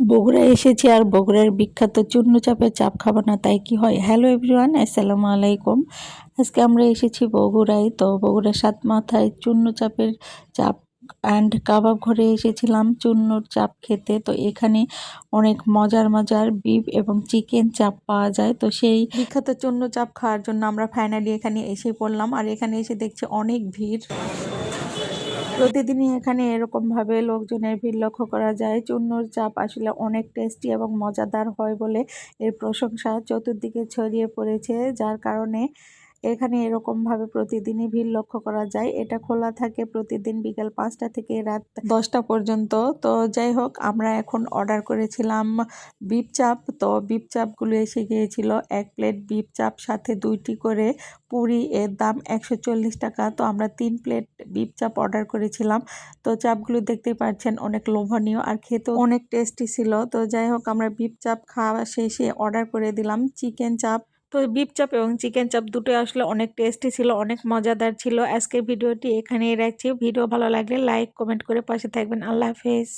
বগুড়া এসেছি আর বগুড়ার বিখ্যাত চূর্ণ চাপের চাপ খাব না, তাই কি হয়? হ্যালো এভরিওয়ান আসসালামু আলাইকুম। আজকে আমরা এসেছি বগুড়ায়, তো বগুড়া সাত মাথায় চূর্ণ চাপের চাপ অ্যান্ড কাবাব ঘরে এসেছিলাম চূর্ণর চাপ খেতে। তো এখানে অনেক মজার মজার বিফ এবং চিকেন চাপ পাওয়া যায়। তো সেই বিখ্যাত চূর্ণ চাপ খাওয়ার জন্য আমরা ফাইনালি এখানে এসে পড়লাম। আর এখানে এসে দেখছি অনেক ভিড়। প্রতিদিনই এখানে এরকমভাবে লোকজনের ভিড় লক্ষ্য করা যায়। চূর্ণর চাপ আসলে অনেক টেস্টি এবং মজাদার হয় বলে এর প্রশংসা চতুর্দিকে ছড়িয়ে পড়েছে। যার কারণে এখানে এরকমভাবে প্রতিদিনই ভিড় লক্ষ্য করা যায়। এটা খোলা থাকে প্রতিদিন বিকাল পাঁচটা থেকে রাত দশটা পর্যন্ত। তো যাই হোক, আমরা এখন অর্ডার করেছিলাম বিপ চাপ। তো বিপ চাপগুলো এসে গিয়েছিল। এক প্লেট বিপ চাপ, সাথে দুইটি করে পুরি, এর দাম একশো চল্লিশ টাকা। তো আমরা তিন প্লেট বিপ চাপ অর্ডার করেছিলাম। তো চাপগুলো দেখতেই পাচ্ছেন অনেক লোভনীয় আর খেতেও অনেক টেস্টি ছিল। তো যাই হোক, আমরা বিপ চাপ খাওয়া শেষে অর্ডার করে দিলাম। চিকেন চাপ তো বিপ চাপ এবং চিকেন চাপ দুটোই আসলে অনেক টেস্টি ছিল, অনেক মজাদার ছিল। আজকের ভিডিওটি এখানেই রাখছি। ভিডিও ভালো লাগলে লাইক কমেন্ট করে পাশে থাকবেন। আল্লাহ হাফেজ।